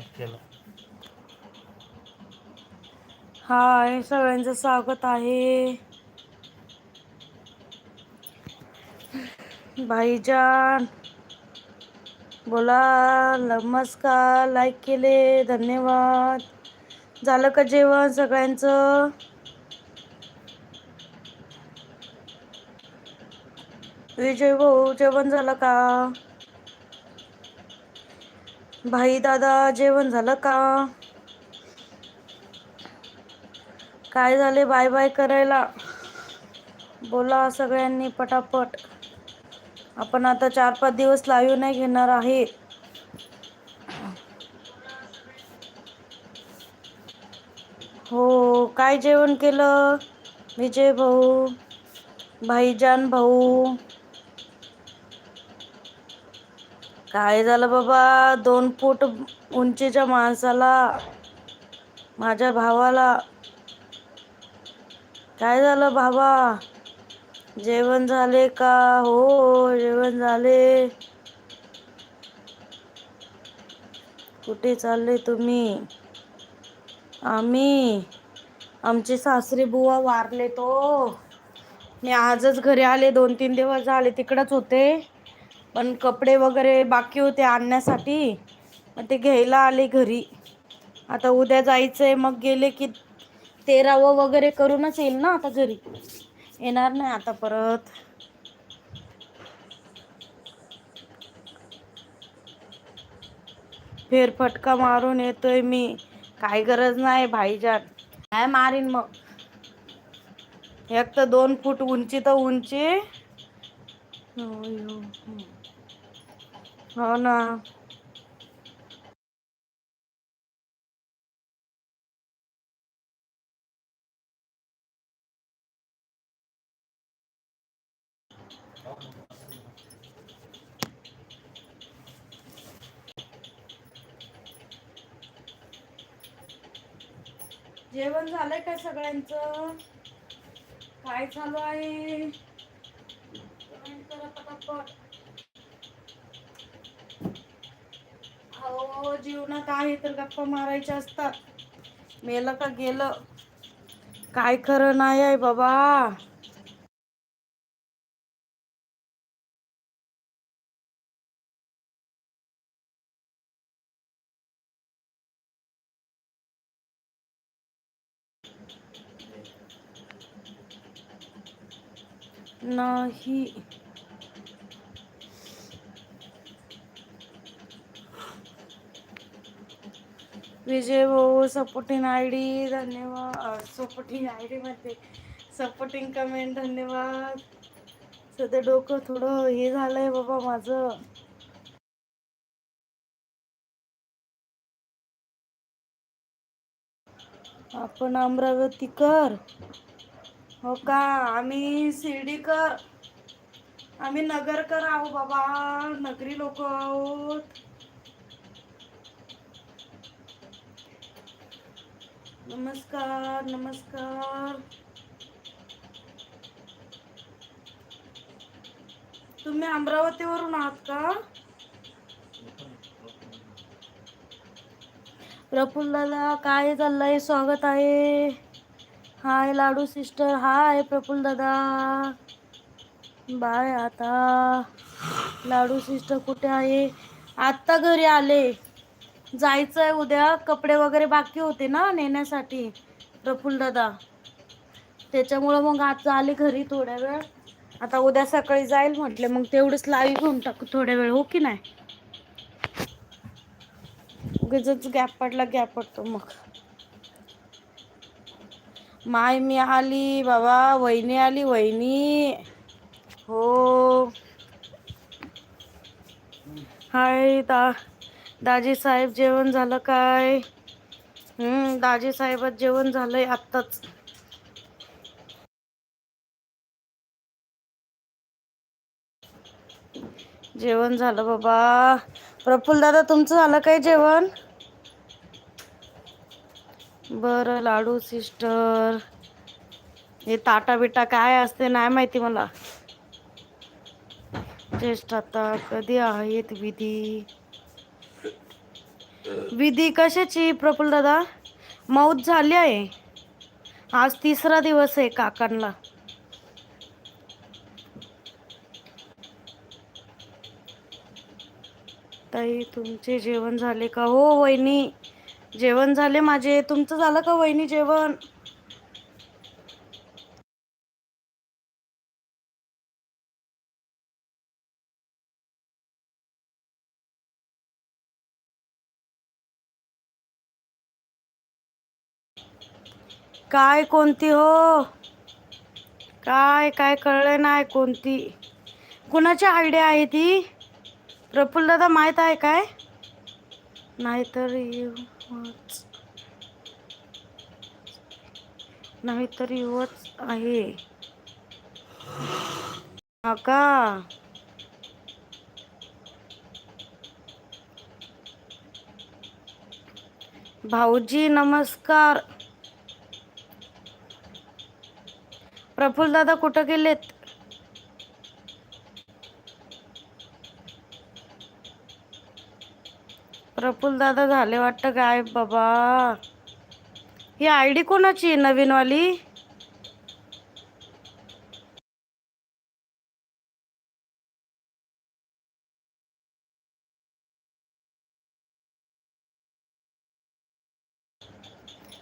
केलं हाय सगळ्यांचं स्वागत आहे. भाईजान बोला नमस्कार लाईक केले धन्यवाद. झालं का जेवण सगळ्यांचं? विजय भाऊ जेवण झालं का? भाई दादा जेवण झालं का? काय झाले बाय बाय करायला बोला सगळ्यांनी पटापट. आपण आता चार पाच दिवस लाईव्ह नाही घेणार आहे. हो काय जेवण केलं विजय भाऊ? भाईजान भाऊ. काय झालं बाबा दोन फूट उंचीच्या माणसाला माझ्या भावाला काय झालं बाबा जेवण झाले का हो जेवण झाले. कुठे चालले तुम्ही? आम्ही आमचे सासरी बुवा वारले तो मी आजच घरी आले दोन तीन दिवस झाले तिकडंच होते. पण कपडे वगैरे बाकी होते आणण्यासाठी मग ते घ्यायला आले घरी. आता उद्या जायचंय मग गेले की तेरावं वगैरे करूनच येईल ना आता घरी येणार नाही आता परत. फेरफटका मारून येतोय मी काही गरज नाही भाईजान. काय मारीन मग. एक तर दोन फूट उंची तर उंची हो, हो. हो ना. जेवण झालंय का सगळ्यांचं? काय चालू आहे? हो अहो जीवनात आहे तर गप्पा मारायच्या असतात. मेलं का गेलं काय खरं नाही आहे बाबा. नाही. विजय भाऊ सपोर्टिंग आय डी धन्यवाद सपोर्टिंग आय डी मध्ये सपोर्टिंग कमेंट धन्यवाद. सध्या डोकं थोडं हे झालंय बाबा माझं. आपण अमरावती कर हो का आम्ही शिर्डी कर आम्ही नगरकर आहो बाबा नगरी लोक आहोत. नमस्कार नमस्कार. तुम्ही अमरावतीवरून आहात का? प्रफुल्ल दादा काय चाललंय स्वागत आहे. हाय लाडू सिस्टर हाय प्रफुल दादा. बाय आता लाडू सिस्टर कुठे आहे? आत्ता घरी आले. जायचंय उद्या कपडे वगैरे बाकी होते ना नेण्यासाठी. प्रफुल्ल दादा त्याच्यामुळं मग आज आले घरी थोड्या वेळ. आता उद्या सकाळी जाईल म्हटले मग तेवढंच लाईव्ह घेऊन टाकू थोड्या वेळ हो की नाही. उगीचच गॅप पडला गॅप पडतो मग. माय मी आली बाबा वहिनी आली वहिनी. हो. हाय ता दाजी साहेब जेवण झालं काय? हम्म दाजी साहेबात जेवण झालंय आत्ताच. जेवण झालं बाबा प्रफुल दादा तुमचं झालं काय जेवण? बरं लाडू सिस्टर. हे ताटा बिटा काय असते नाही माहिती मला. ज्येष्ठ आता कधी आहेत विधी विधी कशाची प्रफुल दादा? मौत झाली आहे. आज तिसरा दिवस आहे काकांना. ताई तुमचे जेवण झाले का? हो वहिनी. जेवण झाले माझे. तुमचं झालं का वहिनी जेवण? काय कोणती हो? काय काय कळलं नाही कोणती? कुणाची आयडिया आहे ती? प्रफुल्ल दादा माहीत आहे काय? नाहीतर युवच. नाहीतर युवच आहे. हा का? भाऊजी नमस्कार. प्रफुल्ल दादा कुठं गेलेत? प्रफुल दादा झाले वाटतं काय? बाबा. ही आय डी कोणाची नवीनवाली?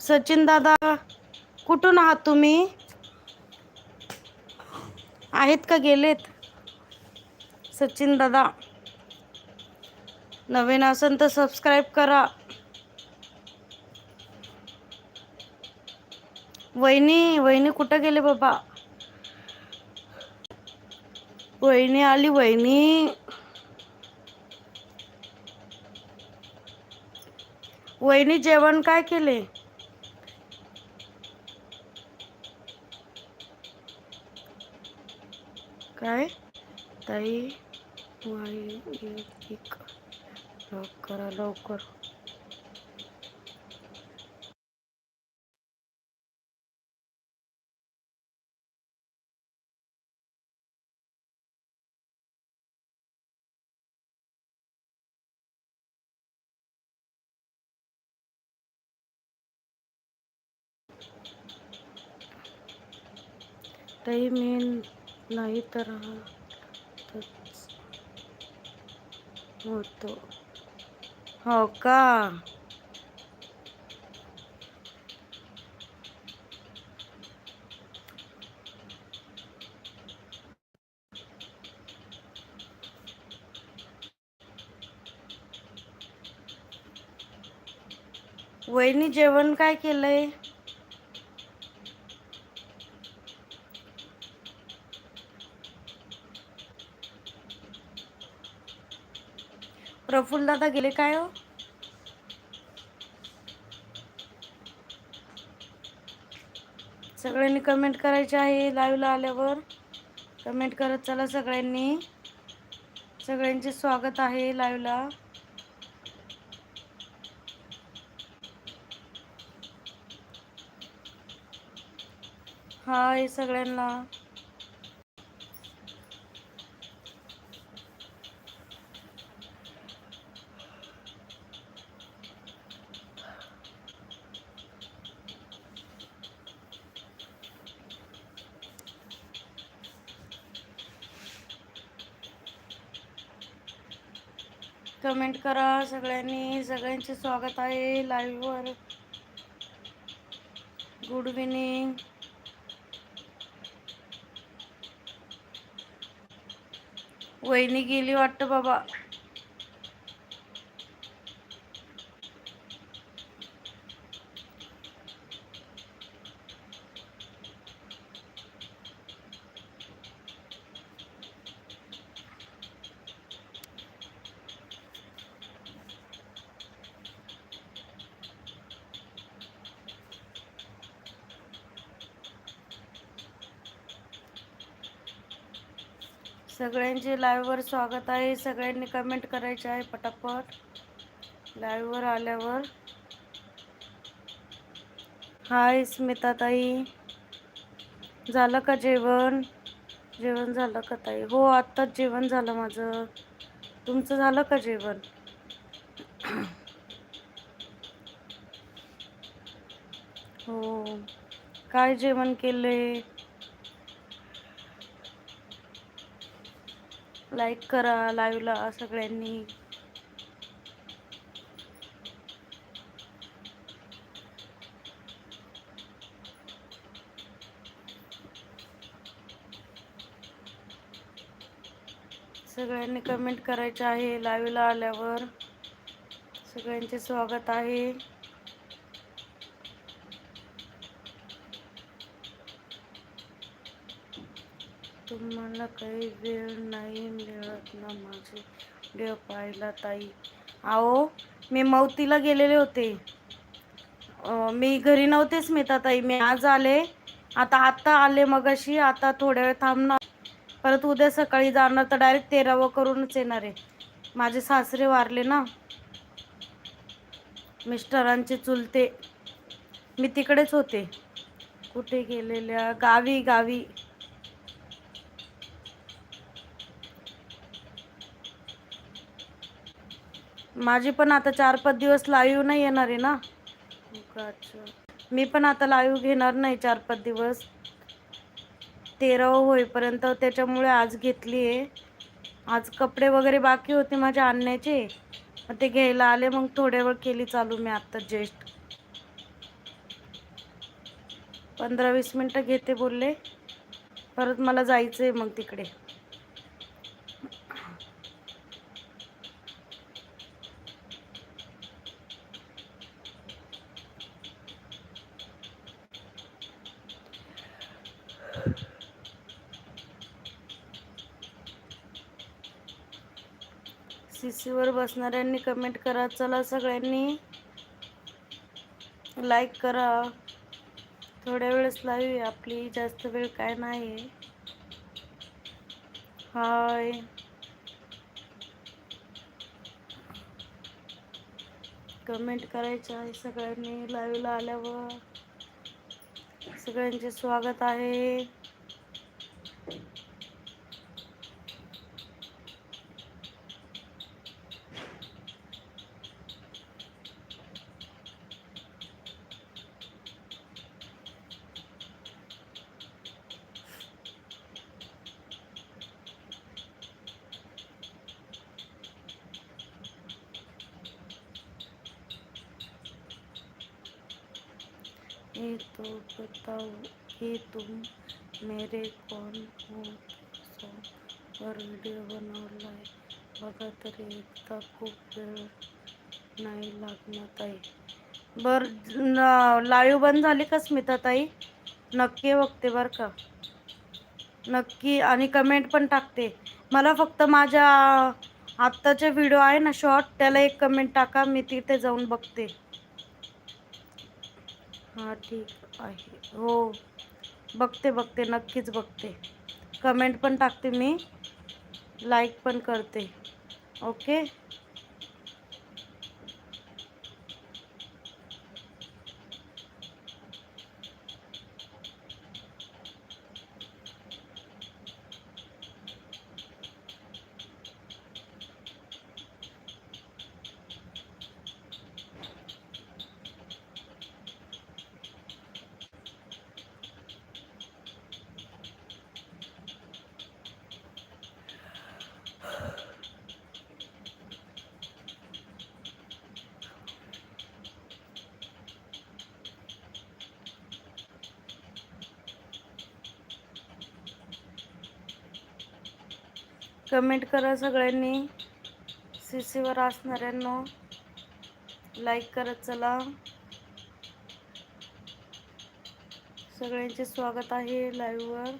सचिन दादा कुठून आहात तुम्ही? आहेत का गेलेत? सचिन दादा नवीन असेल तर सबस्क्राईब करा. वहिनी वहिनी कुठं गेले बाबा? वहिनी आली वहिनी. वहिनी जेवण काय केले? काय? ताई वाई एक लॉक करा लवकर. ताई मी नाही तर होतो. हो का? वहिनी जेवण काय केलंय? प्रफुल्ल दादा गेले काय हो? सगळ्यांनी कमेंट करायचे आहे लाईव्हला आल्यावर. कमेंट करत चला सगळ्यांनी. सगळ्यांचे स्वागत आहे लाईव्हला हाय सगळ्यांना कमेंट करा. सगळ्यांनी सगळ्यांचे स्वागत आहे लाईव्हवर गुड इव्हिनिंग वहिनी गेली वाटतं बाबा. सगळ्यांचे लाईव्हवर स्वागत आहे. सगळ्यांनी कमेंट करायचे आहे पटापट. लाईव्हवर आल्यावर. हाय स्मिताताई. झालं का जेवण? जेवण झालं का ताई? हो आत्ताच जेवण झालं माझं. तुमचं झालं का जेवण? हो. काय जेवण केले लाईक करा लाईव्हला सगळ्यांनी. सगळ्यांनी कमेंट करायचे आहे. लाईव्हला आल्यावर सगळ्यांचे स्वागत आहे. काही वेळ नाही मिळत ना माझे. व्हिडिओ पाहायला ताई. आहो मी मौतीला गेलेले होते. मी घरी नव्हते स्मिता ताई. मी आज आले. आता आत्ता आले मगाशी. आता थोड्या वेळ थांबणार. परत उद्या सकाळी जाणार तर डायरेक्ट तेरावं करूनच येणार आहे. माझे सासरे वारले ना. मिस्टरांचे चुलते. मी तिकडेच होते. कुठे गेलेल्या? गावी गावी. माझी पण आता चार पाच दिवस लाईव्ह नाही येणार आहे ना. अच्छा. मी पण आता लाईव्ह घेणार नाही चार पाच दिवस. तेरावं होईपर्यंत त्याच्यामुळे आज घेतली आहे. आज कपडे वगैरे बाकी होते माझ्या आणण्याचे. मग ते घ्यायला आले मग थोड्या वेळ केली चालू मी आत्ता जस्ट पंधरा वीस मिनटं घेते बोलले. परत मला जायचं आहे मग तिकडे. वर बसणाऱ्यांनी कमेंट करा. चला सगळ्यांनी लाईक करा. थोड्या वेळेस लाईव आहे आपली जास्त वेळ काय नाही हाय. कमेंट करायचं आहे सगळ्यांनी. लाईव्हला आल्यावर सगळ्यांचे स्वागत आहे. हे तो बताओ कि तुम मेरे कोण हो? वर व्हिडिओ बनवलाय बघा तरी एकदा खूप वेळ नाही लागणार ताई। बर लाईव्ह बंद झाली का स्मिता ताई? नक्की बघते बर का? नक्की आणि कमेंट पण टाकते. मला फक्त माझ्या आत्ताचे व्हिडिओ आहे ना शॉर्ट त्याला एक कमेंट टाका मी तिथे जाऊन बघते. हां ठीक आहे. हो. बघते बघते. नक्कीच बघते. कमेंट पण टाकते मी. लाईक पण करते. ओके कमेंट करा सगळ्यांनी. सी सीवर असणाऱ्यांनो लाईक करत चला. सगळ्यांचे स्वागत आहे लाईव्हवर